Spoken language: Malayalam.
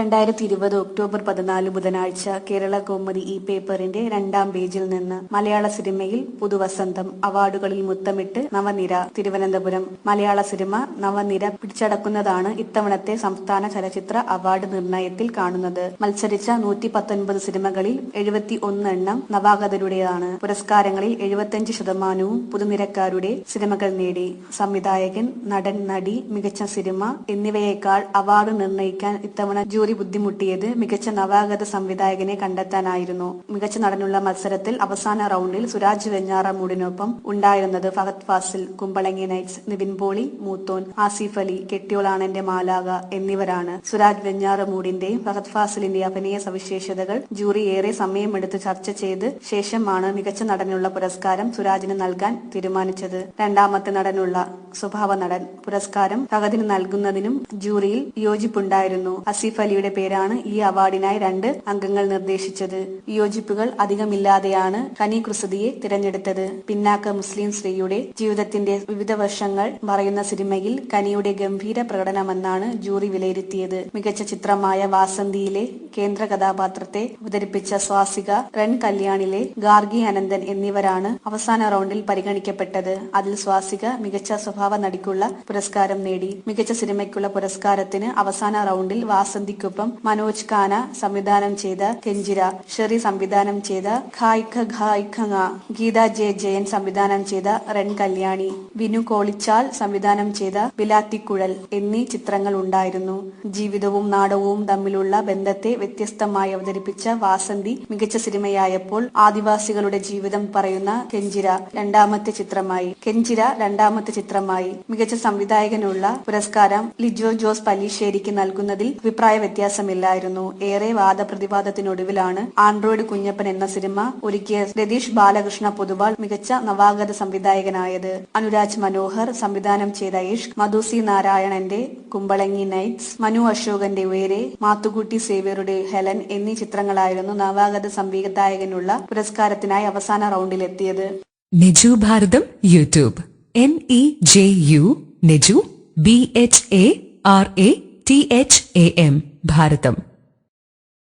രണ്ടായിരത്തി ഇരുപത് ഒക്ടോബർ പതിനാല് ബുധനാഴ്ച കേരള കൗമുദി ഈ പേപ്പറിന്റെ രണ്ടാം പേജിൽ നിന്ന് മലയാള സിനിമയിൽ പുതുവസന്തം അവാർഡുകളിൽ മുത്തമിട്ട് നവനിര തിരുവനന്തപുരം. മലയാള സിനിമ നവനിര പിടിച്ചടക്കുന്നതാണ് ഇത്തവണത്തെ സംസ്ഥാന ചലച്ചിത്ര അവാർഡ് നിർണയത്തിൽ കാണുന്നത്. മത്സരിച്ച നൂറ്റി പത്തൊൻപത് സിനിമകളിൽ എഴുപത്തി ഒന്ന് എണ്ണം നവാഗതരുടേതാണ്. പുരസ്കാരങ്ങളിൽ എഴുപത്തിയഞ്ച് ശതമാനവും പുതുനിരക്കാരുടെ സിനിമകൾ നേടി. സംവിധായകൻ നടൻ നടി മികച്ച സിനിമ എന്നിവയേക്കാൾ അവാർഡ് നിർണയിക്കാൻ ഇത്തവണ ജൂറി ബുദ്ധിമുട്ടിയത് മികച്ച നവാഗത സംവിധായകനെ കണ്ടെത്താനായിരുന്നു. മികച്ച നടനുള്ള മത്സരത്തിൽ അവസാന റൌണ്ടിൽ സുരാജ് വെഞ്ഞാറമൂടിനൊപ്പം ഉണ്ടായിരുന്നത് ഫഹദ് ഫാസിൽ കുമ്പളങ്ങി നൈറ്റ്സ് നിവിൻ പോളി മൂത്തോൻ ആസിഫ് അലി കെട്ടിയോളാണന്റെ മാലാക എന്നിവരാണ് സുരാജ് വെഞ്ഞാറമൂടിന്റെയും ഫഹദ് ഫാസിലിന്റെ അഭിനയ സവിശേഷതകൾ ജൂറി ഏറെ സമയമെടുത്ത് ചർച്ച ചെയ്ത് ശേഷമാണ് മികച്ച നടനുള്ള പുരസ്കാരം സുരാജിന് നൽകാൻ തീരുമാനിച്ചത്. രണ്ടാമത്തെ നടനുള്ള സ്വഭാവ നടൻ പുരസ്കാരം ഫഹദിന് നൽകുന്നതിനും ജൂറിയിൽ യോജിപ്പുണ്ടായിരുന്നു. അസീഫ് അലിയുടെ പേരാണ് ഈ അവാർഡിനായി രണ്ട് അംഗങ്ങൾ നിർദ്ദേശിച്ചത്. വിയോജിപ്പുകൾ അധികമില്ലാതെയാണ് കനി കുസൃതിയെ തിരഞ്ഞെടുത്തത്. പിന്നാക്ക മുസ്ലിം സ്ത്രീയുടെ ജീവിതത്തിന്റെ വിവിധ വർഷങ്ങൾ പറയുന്ന സിനിമയിൽ കനിയുടെ ഗംഭീര പ്രകടനമെന്നാണ് ജൂറി വിലയിരുത്തിയത്. മികച്ച ചിത്രമായ വാസന്തിയിലെ കേന്ദ്ര കഥാപാത്രത്തെ അവതരിപ്പിച്ച സ്വാസിക റൺ കല്യാണിലെ ഗാർഗി അനന്ദൻ എന്നിവരാണ് അവസാന റൗണ്ടിൽ പരിഗണിക്കപ്പെട്ടത്. അതിൽ സ്വാസിക മികച്ച സ്വഭാവ നടിക്കുള്ള പുരസ്കാരം നേടി. മികച്ച സിനിമയ്ക്കുള്ള പുരസ്കാരത്തിന് അവസാന റൗണ്ടിൽ വാസന്തിക്കൊപ്പം മനോജ് കാന സംവിധാനം ചെയ്ത കെഞ്ചിര ഷെറി സംവിധാനം ചെയ്ത ഖായ്ഖ ഖായ്ഖ ഗീത ജെ ജയൻ സംവിധാനം ചെയ്ത റൺ കല്യാണി വിനു കോളിച്ചാൽ സംവിധാനം ചെയ്ത ബിലാത്തിക്കുഴൽ എന്നീ ചിത്രങ്ങൾ ഉണ്ടായിരുന്നു. ജീവിതവും നാടകവും തമ്മിലുള്ള ബന്ധത്തെ വ്യത്യസ്തമായി അവതരിപ്പിച്ച വാസന്തി മികച്ച സിനിമയായപ്പോൾ ആദിവാസികളുടെ ജീവിതം പറയുന്ന കെഞ്ചിര രണ്ടാമത്തെ ചിത്രമായി. കെഞ്ചിര രണ്ടാമത്തെ ചിത്രമായി. മികച്ച സംവിധായകനുള്ള പുരസ്കാരം ലിജോ ജോസ് പല്ലിശ്ശേരിക്ക് നൽകുന്നതിൽ അഭിപ്രായ വ്യത്യാസമില്ലായിരുന്നു. ഏറെ വാദപ്രതിവാദത്തിനൊടുവിലാണ് ആൻഡ്രോയിഡ് കുഞ്ഞപ്പൻ എന്ന സിനിമ ഒരുക്കിയ രതീഷ് ബാലകൃഷ്ണ പൊതുവാൾ മികച്ച നവാഗത സംവിധായകനായത്. അനുരാജ് മനോഹർ സംവിധാനം ചെയ്ത ഇഷ്ക് മധുസി നാരായണന്റെ കുമ്പളങ്ങി നൈറ്റ്സ് മനു അശോകന്റെ ഉയരെ മാത്തുകുട്ടി സേവ്യറുടെ ഹെലൻ എന്നീ ചിത്രങ്ങളായിരുന്നു നവാഗത സംവിധായകനുള്ള പുരസ്കാരത്തിനായി അവസാന റൗണ്ടിലെത്തിയത്. Niju Bharatham YouTube. N E J U Niju. B H A R A T H A M. Bharatham